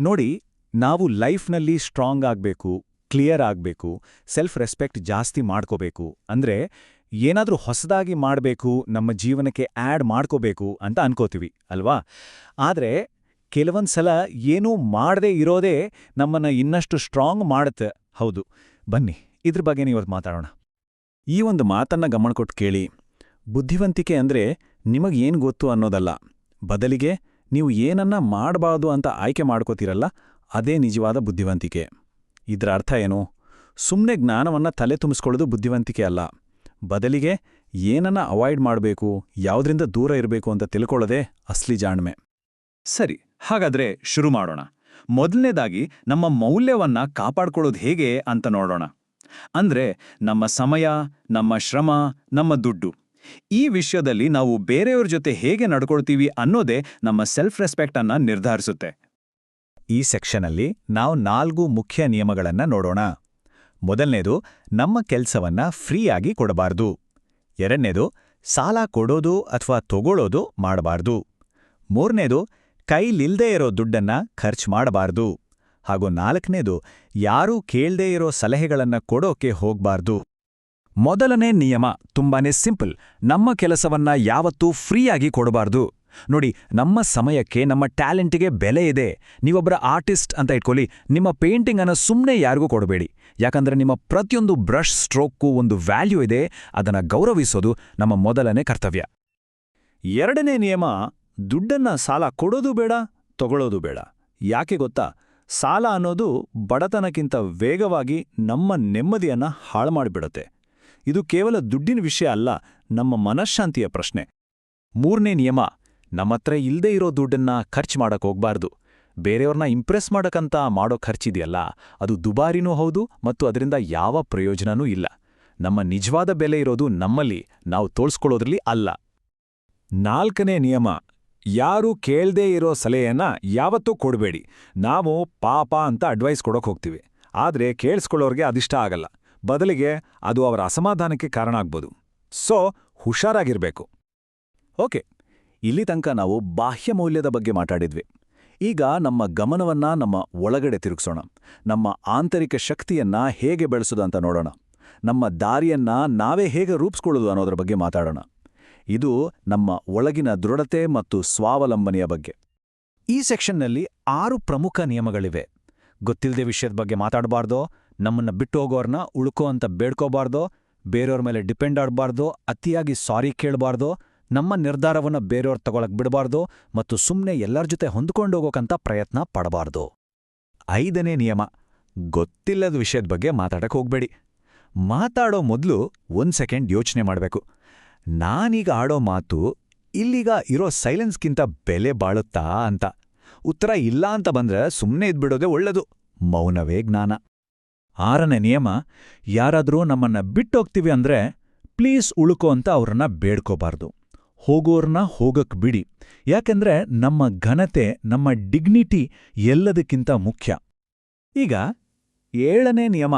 ನೋಡಿ, ನಾವು ಲೈಫ್ನಲ್ಲಿ ಸ್ಟ್ರಾಂಗ್ ಆಗಬೇಕು, ಕ್ಲಿಯರ್ ಆಗಬೇಕು ಸೆಲ್ಫ್ ರೆಸ್ಪೆಕ್ಟ್ ಜಾಸ್ತಿ ಮಾಡ್ಕೋಬೇಕು, ಅಂದ್ರೆ ಏನಾದರೂ ಹೊಸದಾಗಿ ಮಾಡಬೇಕು, ನಮ್ಮ ಜೀವನಕ್ಕೆ ಆ್ಯಡ್ ಮಾಡ್ಕೋಬೇಕು ಅಂತ ಅನ್ಕೋತೀವಿ, ಅಲ್ವಾ? ಆದ್ರೆ ಕೆಲವೊಂದ್ಸಲ ಏನೂ ಮಾಡದೇ ಇರೋದೇ ನಮ್ಮನ್ನ ಇನ್ನಷ್ಟು ಸ್ಟ್ರಾಂಗ್ ಮಾಡುತ್ತೆ. ಹೌದು. ಬನ್ನಿ, ಇದ್ರ ಬಗ್ಗೆ ಇವತ್ತು ಮಾತಾಡೋಣ. ಈ ಒಂದು ಮಾತನ್ನ ಗಮನ ಕೊಟ್ಟು ಕೇಳಿ, ಬುದ್ಧಿವಂತಿಕೆ ಅಂದ್ರೆ ನಿಮಗೇನು ಗೊತ್ತು ಅನ್ನೋದಲ್ಲ. ಬದಲಿಗೆ ನೀವು ಏನನ್ನ ಮಾಡಬಾರ್ದು ಅಂತ ಆಯ್ಕೆ ಮಾಡ್ಕೋತೀರಲ್ಲ, ಅದೇ ನಿಜವಾದ ಬುದ್ಧಿವಂತಿಕೆ. ಇದರ ಅರ್ಥ ಏನು? ಸುಮ್ಮನೆ ಜ್ಞಾನವನ್ನ ತಲೆ ತುಂಬಿಸ್ಕೊಳ್ಳೋದು ಬುದ್ಧಿವಂತಿಕೆ ಅಲ್ಲ. ಬದಲಿಗೆ ಏನನ್ನ ಅವಾಯ್ಡ್ ಮಾಡಬೇಕು, ಯಾವುದರಿಂದ ದೂರ ಇರಬೇಕು ಅಂತ ತಿಳ್ಕೊಳ್ಳೋದೇ ಅಸ್ಲಿ ಜಾಣ್ಮೆ. ಸರಿ, ಹಾಗಾದ್ರೆ ಶುರು ಮಾಡೋಣ. ಮೊದಲನೇದಾಗಿ ನಮ್ಮ ಮೌಲ್ಯವನ್ನ ಕಾಪಾಡ್ಕೊಳ್ಳೋದು ಹೇಗೆ ಅಂತ ನೋಡೋಣ. ಅಂದ್ರೆ ನಮ್ಮ ಸಮಯ, ನಮ್ಮ ಶ್ರಮ, ನಮ್ಮ ದುಡ್ಡು. ಈ ವಿಷಯದಲ್ಲಿ ನಾವು ಬೇರೆಯವ್ರ ಜೊತೆ ಹೇಗೆ ನಡ್ಕೊಳ್ತೀವಿ ಅನ್ನೋದೇ ನಮ್ಮ ಸೆಲ್ಫ್ ರೆಸ್ಪೆಕ್ಟ್ ಅನ್ನ ನಿರ್ಧರಿಸುತ್ತೆ. ಈ ಸೆಕ್ಷನಲ್ಲಿ ನಾವು ನಾಲ್ಕು ಮುಖ್ಯ ನಿಯಮಗಳನ್ನ ನೋಡೋಣ. ಮೊದಲನೇದು, ನಮ್ಮ ಕೆಲಸವನ್ನ ಫ್ರೀಯಾಗಿ ಕೊಡಬಾರ್ದು. ಎರಡನೇದು, ಸಾಲ ಕೊಡೋದು ಅಥವಾ ತಗೊಳ್ಳೋದು ಮಾಡಬಾರ್ದು. ಮೂರನೇದು, ಕೈಲಿಲ್ದೇ ಇರೋ ದುಡ್ಡನ್ನ ಖರ್ಚು ಮಾಡಬಾರ್ದು. ಹಾಗೂ ನಾಲ್ಕನೇದು, ಯಾರೂ ಕೇಳ್ದೇ ಇರೋ ಸಲಹೆಗಳನ್ನ ಕೊಡೋಕೆ ಹೋಗ್ಬಾರ್ದು. ಮೊದಲನೇ ನಿಯಮ ತುಂಬಾನೇ ಸಿಂಪಲ್. ನಮ್ಮ ಕೆಲಸವನ್ನ ಯಾವತ್ತೂ ಫ್ರೀಯಾಗಿ ಕೊಡಬಾರ್ದು. ನೋಡಿ, ನಮ್ಮ ಸಮಯಕ್ಕೆ, ನಮ್ಮ ಟ್ಯಾಲೆಂಟಿಗೆ ಬೆಲೆ ಇದೆ. ನೀವೊಬ್ಬರ ಆರ್ಟಿಸ್ಟ್ ಅಂತ ಇಟ್ಕೊಳ್ಳಿ, ನಿಮ್ಮ ಪೇಂಟಿಂಗನ್ನು ಸುಮ್ಮನೆ ಯಾರಿಗೂ ಕೊಡಬೇಡಿ. ಯಾಕಂದ್ರೆ ನಿಮ್ಮ ಪ್ರತಿಯೊಂದು ಬ್ರಷ್ ಸ್ಟ್ರೋಕ್ಗೂ ಒಂದು ವ್ಯಾಲ್ಯೂ ಇದೆ, ಅದನ್ನ ಗೌರವಿಸೋದು ನಮ್ಮ ಮೊದಲನೇ ಕರ್ತವ್ಯ. ಎರಡನೇ ನಿಯಮ, ದುಡ್ಡನ್ನ ಸಾಲ ಕೊಡೋದು ಬೇಡ, ತಗೊಳ್ಳೋದು ಬೇಡ. ಯಾಕೆ ಗೊತ್ತಾ? ಸಾಲ ಅನ್ನೋದು ಬಡತನಕ್ಕಿಂತ ವೇಗವಾಗಿ ನಮ್ಮ ನೆಮ್ಮದಿಯನ್ನ ಹಾಳು ಮಾಡಿಬಿಡುತ್ತೆ. ಇದು ಕೇವಲ ದುಡ್ಡಿನ ವಿಷಯ ಅಲ್ಲ, ನಮ್ಮ ಮನಃಶಾಂತಿಯ ಪ್ರಶ್ನೆ. ಮೂರನೇ ನಿಯಮ ನಮ್ಮತ್ರ ಇಲ್ದೇ ಇರೋ ದುಡ್ಡನ್ನ ಖರ್ಚು ಮಾಡಕ್ ಹೋಗ್ಬಾರ್ದು. ಬೇರೆಯವ್ರನ್ನ ಇಂಪ್ರೆಸ್ ಮಾಡಕಂತ ಮಾಡೋ ಖರ್ಚಿದೆಯಲ್ಲ ಅದು ದುಬಾರಿನೂ ಹೌದು ಮತ್ತು ಅದರಿಂದ ಯಾವ ಪ್ರಯೋಜನನೂ ಇಲ್ಲ. ನಮ್ಮ ನಿಜವಾದ ಬೆಲೆ ಇರೋದು ನಮ್ಮಲ್ಲಿ, ನಾವು ತೋಳ್ಸ್ಕೊಳ್ಳೋದ್ರಲ್ಲಿ ಅಲ್ಲ. ನಾಲ್ಕನೇ ನಿಯಮ, ಯಾರೂ ಕೇಳ್ದೇ ಇರೋ ಸಲಹೆಯನ್ನ ಯಾವತ್ತೂ ಕೊಡಬೇಡಿ. ನಾವು ಪಾಪ ಅಂತ ಅಡ್ವೈಸ್ ಕೊಡೋಕೆ ಹೋಗ್ತೀವಿ. ಆದ್ರೆ ಕೇಳಿಸ್ಕೊಳ್ಳೋರ್ಗೆ ಅದಿಷ್ಟ ಆಗಲ್ಲ. ಬದಲಿಗೆ ಅದು ಅವರ ಅಸಮಾಧಾನಕ್ಕೆ ಕಾರಣ ಆಗ್ಬೋದು. ಸೊ, ಹುಷಾರಾಗಿರ್ಬೇಕು. ಓಕೆ, ಇಲ್ಲಿ ತನಕ ನಾವು ಬಾಹ್ಯ ಮೌಲ್ಯದ ಬಗ್ಗೆ ಮಾತಾಡಿದ್ವಿ. ಈಗ ನಮ್ಮ ಗಮನವನ್ನ ನಮ್ಮ ಒಳಗಡೆ ತಿರುಗಿಸೋಣ. ನಮ್ಮ ಆಂತರಿಕ ಶಕ್ತಿಯನ್ನ ಹೇಗೆ ಬೆಳೆಸೋದು ಅಂತ ನೋಡೋಣ. ನಮ್ಮ ದಾರಿಯನ್ನ ನಾವೇ ಹೇಗೆ ರೂಪಿಸ್ಕೊಳ್ಳೋದು ಅನ್ನೋದ್ರ ಬಗ್ಗೆ ಮಾತಾಡೋಣ. ಇದು ನಮ್ಮ ಒಳಗಿನ ದೃಢತೆ ಮತ್ತು ಸ್ವಾವಲಂಬನೆಯ ಬಗ್ಗೆ. ಈ ಸೆಕ್ಷನ್ನಲ್ಲಿ ಆರು ಪ್ರಮುಖ ನಿಯಮಗಳಿವೆ. ಗೊತ್ತಿಲ್ಲದೆ ವಿಷಯದ ಬಗ್ಗೆ ಮಾತಾಡಬಾರ್ದೋ? ನಮ್ಮನ್ನ ಬಿಟ್ಟು ಹೋಗೋರ್ನ ಉಳ್ಕೋ ಅಂತ ಬೇಡ್ಕೋಬಾರ್ದೋ ಬೇರೆಯವ್ರ ಮೇಲೆ ಡಿಪೆಂಡ್ ಆಡಬಾರ್ದು ಅತಿಯಾಗಿ ಸಾರಿ ಕೇಳಬಾರ್ದೋ, ನಮ್ಮ ನಿರ್ಧಾರವನ್ನ ಬೇರೆಯವ್ರು ತಗೊಳಕ್ ಬಿಡಬಾರ್ದು ಮತ್ತು ಸುಮ್ಮನೆ ಎಲ್ಲರ ಜೊತೆ ಹೊಂದ್ಕೊಂಡೋಗೋಕಂತ ಪ್ರಯತ್ನ ಪಡಬಾರ್ದು. ಐದನೇ ನಿಯಮ, ಗೊತ್ತಿಲ್ಲದ ವಿಷಯದ ಬಗ್ಗೆ ಮಾತಾಡಕ್ಕೆ ಹೋಗ್ಬೇಡಿ. ಮಾತಾಡೋ ಮೊದಲು ಒಂದ್ ಸೆಕೆಂಡ್ ಯೋಚನೆ ಮಾಡಬೇಕು. ನಾನೀಗ ಆಡೋ ಮಾತು ಇಲ್ಲಿಗ ಇರೋ ಸೈಲೆನ್ಸ್ಗಿಂತ ಬೆಲೆ ಬಾಳುತ್ತಾ ಅಂತ. ಉತ್ತರ ಇಲ್ಲ ಅಂತ ಬಂದ್ರೆ ಸುಮ್ಮನೆ ಇದ್ಬಿಡೋದೇ ಒಳ್ಳೆದು. ಮೌನವೇ ಜ್ಞಾನ. ಆರನೇ ನಿಯಮ, ಯಾರಾದರೂ ನಮ್ಮನ್ನ ಬಿಟ್ಟೋಗ್ತೀವಿ ಅಂದ್ರೆ ಪ್ಲೀಸ್ ಉಳುಕೋ ಅಂತ ಅವ್ರನ್ನ ಬೇಡ್ಕೋಬಾರ್ದು. ಹೋಗೋರ್ನ ಹೋಗಕ್ ಬಿಡಿ. ಯಾಕೆಂದ್ರೆ ನಮ್ಮ ಘನತೆ, ನಮ್ಮ ಡಿಗ್ನಿಟಿ ಎಲ್ಲದಕ್ಕಿಂತ ಮುಖ್ಯ. ಈಗ ಏಳನೇ ನಿಯಮ,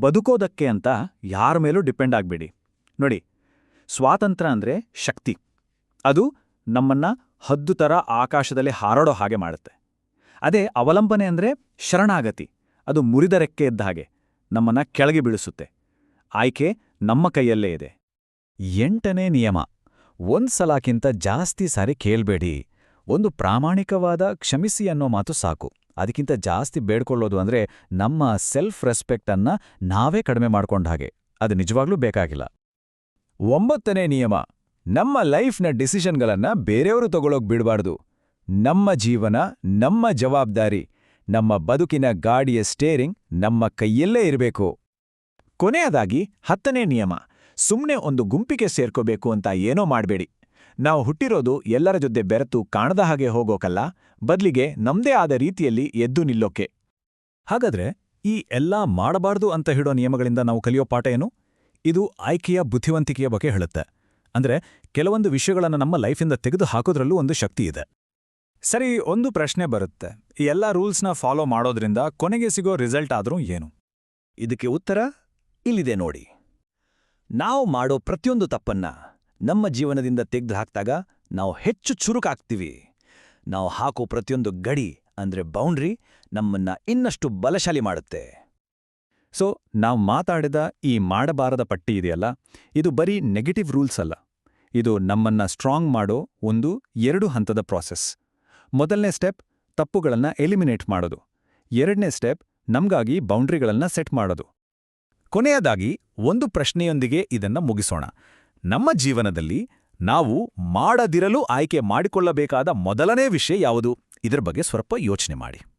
ಬದುಕೋದಕ್ಕೆ ಅಂತ ಯಾರ ಮೇಲೂ ಡಿಪೆಂಡ್ ಆಗ್ಬೇಡಿ. ನೋಡಿ, ಸ್ವಾತಂತ್ರ್ಯ ಅಂದ್ರೆ ಶಕ್ತಿ. ಅದು ನಮ್ಮನ್ನ ಹದ್ದು ಥರ ಆಕಾಶದಲ್ಲಿ ಹಾರಾಡೋ ಹಾಗೆ ಮಾಡುತ್ತೆ. ಅದೇ ಅವಲಂಬನೆ ಅಂದ್ರೆ ಶರಣಾಗತಿ. ಅದು ಮುರಿದ ರೆಕ್ಕೆ ಇದ್ದ ಹಾಗೆ ನಮ್ಮನ್ನ ಕೆಳಗೆ ಬೀಳಿಸುತ್ತೆ. ಆಯ್ಕೆ ನಮ್ಮ ಕೈಯಲ್ಲೇ ಇದೆ. ಎಂಟನೇ ನಿಯಮ. ಒಂದ್ಸಲಕ್ಕಿಂತ ಜಾಸ್ತಿ ಸಾರಿ ಕೇಳಬೇಡಿ. ಒಂದು ಪ್ರಾಮಾಣಿಕವಾದ ಕ್ಷಮಿಸಿ ಅನ್ನೋ ಮಾತು ಸಾಕು. ಅದಕ್ಕಿಂತ ಜಾಸ್ತಿ ಬೇಡ್ಕೊಳ್ಳೋದು ಅಂದ್ರೆ ನಮ್ಮ ಸೆಲ್ಫ್ ರೆಸ್ಪೆಕ್ಟನ್ನ ನಾವೇ ಕಡಿಮೆ ಮಾಡ್ಕೊಂಡ ಹಾಗೆ. ಅದು ನಿಜವಾಗ್ಲೂ ಬೇಕಾಗಿಲ್ಲ. ಒಂಬತ್ತನೇ ನಿಯಮ. ನಮ್ಮ ಲೈಫ್ನ ಡಿಸಿಷನ್ಗಳನ್ನ ಬೇರೆಯವರು ತಗೊಳ್ಳೋಕ್ ಬಿಡಬಾರ್ದು. ನಮ್ಮ ಜೀವನ, ನಮ್ಮ ಜವಾಬ್ದಾರಿ. ನಮ್ಮ ಬದುಕಿನ ಗಾಡಿಯ ಸ್ಟೇರಿಂಗ್ ನಮ್ಮ ಕೈಯಲ್ಲೇ ಇರಬೇಕು. ಕೊನೆಯದಾಗಿ ಹತ್ತನೇ ನಿಯಮ ಸುಮ್ಮನೆ ಒಂದು ಗುಂಪಿಗೆ ಸೇರ್ಕೋಬೇಕು ಅಂತ ಏನೋ ಮಾಡಬೇಡಿ. ನಾವು ಹುಟ್ಟಿರೋದು ಎಲ್ಲರ ಜೊತೆ ಬೆರೆತು ಕಾಣದ ಹಾಗೆ ಹೋಗೋಕಲ್ಲ, ಬದ್ಲಿಗೆ ನಮ್ದೇ ಆದ ರೀತಿಯಲ್ಲಿ ಎದ್ದು ನಿಲ್ಲೋಕೆ. ಹಾಗಾದ್ರೆ ಈ ಎಲ್ಲಾ ಮಾಡಬಾರ್ದು ಅಂತ ಹೇಳೋ ನಿಯಮಗಳಿಂದ ನಾವು ಕಲಿಯೋ ಪಾಠ ಏನು? ಇದು ಆಯ್ಕೆಯ ಬುದ್ಧಿವಂತಿಕೆಯ ಬಗ್ಗೆ ಹೇಳುತ್ತೆ. ಅಂದ್ರೆ ಕೆಲವೊಂದು ವಿಷಯಗಳನ್ನು ನಮ್ಮ ಲೈಫಿಂದ ತೆಗೆದು ಹಾಕೋದ್ರಲ್ಲೂ ಒಂದು ಶಕ್ತಿ ಇದೆ. ಸರಿ, ಒಂದು ಪ್ರಶ್ನೆ ಬರುತ್ತೆ. ಈ ಎಲ್ಲ ರೂಲ್ಸ್ನ ಫಾಲೋ ಮಾಡೋದ್ರಿಂದ ಕೊನೆಗೆ ಸಿಗೋ ರಿಸಲ್ಟ್ ಆದ್ರೂ ಏನು? ಇದಕ್ಕೆ ಉತ್ತರ ಇಲ್ಲಿದೆ ನೋಡಿ. ನಾವು ಮಾಡೋ ಪ್ರತಿಯೊಂದು ತಪ್ಪನ್ನ ನಮ್ಮ ಜೀವನದಿಂದ ತೆಗೆದು ಹಾಕ್ದಾಗ ನಾವು ಹೆಚ್ಚು ಚುರುಕಾಗ್ತೀವಿ. ನಾವು ಹಾಕೋ ಪ್ರತಿಯೊಂದು ಗಡಿ ಅಂದ್ರೆ ಬೌಂಡ್ರಿ ನಮ್ಮನ್ನ ಇನ್ನಷ್ಟು ಬಲಶಾಲಿ ಮಾಡುತ್ತೆ. ಸೊ ನಾವು ಮಾತಾಡಿದ ಈ ಮಾಡಬಾರದ ಪಟ್ಟಿ ಇದೆಯಲ್ಲ, ಇದು ಬರೀ ನೆಗೆಟಿವ್ ರೂಲ್ಸ್ ಅಲ್ಲ. ಇದು ನಮ್ಮನ್ನ ಸ್ಟ್ರಾಂಗ್ ಮಾಡೋ ಒಂದು ಎರಡು ಹಂತದ ಪ್ರಾಸೆಸ್ ಮೊದಲನೇ ಸ್ಟೆಪ್ ತಪ್ಪುಗಳನ್ನ ಎಲಿಮಿನೇಟ್ ಮಾಡೋದು. ಎರಡನೇ ಸ್ಟೆಪ್ ನಮ್ಗಾಗಿ ಬೌಂಡ್ರಿಗಳನ್ನ ಸೆಟ್ ಮಾಡೋದು. ಕೊನೆಯದಾಗಿ ಒಂದು ಪ್ರಶ್ನೆಯೊಂದಿಗೆ ಇದನ್ನ ಮುಗಿಸೋಣ. ನಮ್ಮ ಜೀವನದಲ್ಲಿ ನಾವು ಮಾಡದಿರಲು ಆಯ್ಕೆ ಮಾಡಿಕೊಳ್ಳಬೇಕಾದ ಮೊದಲನೇ ವಿಷಯ ಯಾವುದು? ಇದರ ಬಗ್ಗೆ ಸ್ವಲ್ಪ ಯೋಚನೆ ಮಾಡಿ.